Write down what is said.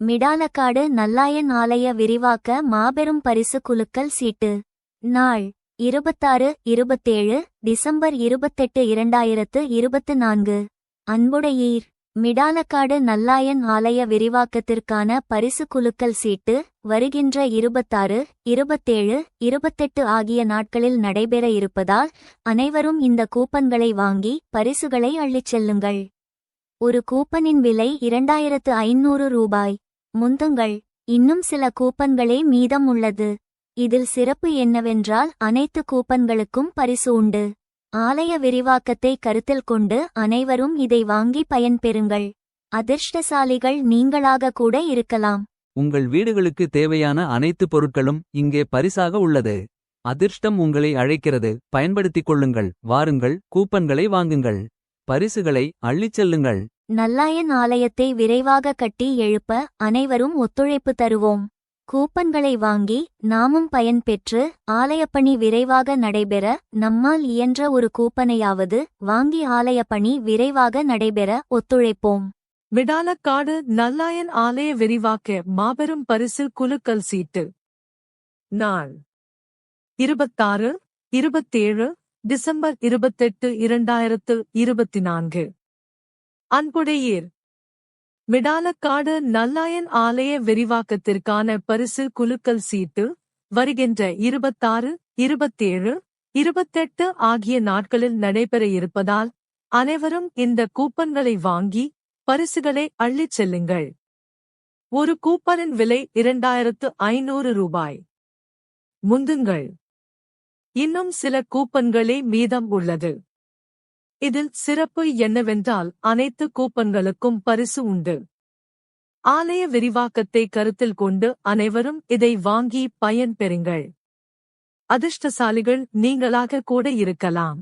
மிடாலக்காடு நல்லாயன் ஆலய விரிவாக்க மாபெரும் பரிசு குலுக்கல் சீட்டு. நாள் இருபத்தாறு இருபத்தேழு டிசம்பர் இருபத்தெட்டு இரண்டாயிரத்து இருபத்து நான்கு அன்புடையீர் மிடாலக்காடு நல்லாயன் ஆலய விரிவாக்கத்திற்கான பரிசு குலுக்கல் சீட்டு வருகின்ற இருபத்தாறு இருபத்தேழு இருபத்தெட்டு ஆகிய நாட்களில் நடைபெற இருப்பதால் அனைவரும் இந்த கூப்பன்களை வாங்கி பரிசுகளை அள்ளிச் செல்லுங்கள். ஒரு கூப்பனின் விலை இரண்டாயிரத்து ஐநூறு ரூபாய். முந்துங்கள் இன்னும் சில கூப்பன்களே மீதம் உள்ளது இதில் சிறப்பு என்னவென்றால் அனைத்து கூப்பன்களுக்கும் பரிசு உண்டு. ஆலய விரிவாக்கத்தை கருத்தில் கொண்டு அனைவரும் இதை வாங்கி பயன்பெறுங்கள். அதிர்ஷ்டசாலிகள் நீங்களாக கூட இருக்கலாம். உங்கள் வீடுகளுக்கு தேவையான அனைத்து பொருட்களும் இங்கே பரிசாக உள்ளது. அதிர்ஷ்டம் உங்களை அழைக்கிறது. பயன்படுத்திக் கொள்ளுங்கள். வாருங்கள். கூப்பன்களை வாங்குங்கள். பரிசுகளை அள்ளிச் செல்லுங்கள். நல்லாயன் ஆலயத்தை விரைவாக கட்டி எழுப்ப அனைவரும் ஒத்துழைப்பு தருவோம். கூப்பன்களை வாங்கி நாமும் பயன்பெற்று ஆலயப்பணி விரைவாக நடைபெற நம்மால் இயன்ற ஒரு கூப்பனையாவது வாங்கி ஆலயப்பணி விரைவாக நடைபெற ஒத்துழைப்போம். விடாலக்காடு நல்லாயன் ஆலய விரிவாக்க மாபெரும் பரிசு குலுக்கல் சீட்டு. நாள். இருபத்தாறு இருபத்தேழு டிசம்பர் இருபத்தெட்டு இரண்டாயிரத்து இருபத்தி நான்கு அன்புடையீர். மிடாலக்காடு நல்லாயன் ஆலய விரிவாக்கத்திற்கான பரிசு குலுக்கல் சீட்டு வருகின்ற இருபத்தாறு இருபத்தேழு இருபத்தெட்டு ஆகிய நாட்களில் நடைபெற இருப்பதால் அனைவரும் இந்த கூப்பன்களை வாங்கி பரிசுகளை அள்ளிச் செல்லுங்கள். ஒரு கூப்பனின் விலை இரண்டாயிரத்து ஐநூறு ரூபாய். முந்துங்கள். இன்னும் சில கூப்பன்களே மீதம் உள்ளது. இதில் சிறப்பு என்னவென்றால் அனைத்து கூப்பன்களுக்கும் பரிசு உண்டு. ஆலய விரிவாக்கத்தை கருத்தில் கொண்டு அனைவரும் இதை வாங்கி பயன்பெறுங்கள் அதிர்ஷ்டசாலிகள் நீங்களாக கூட இருக்கலாம்.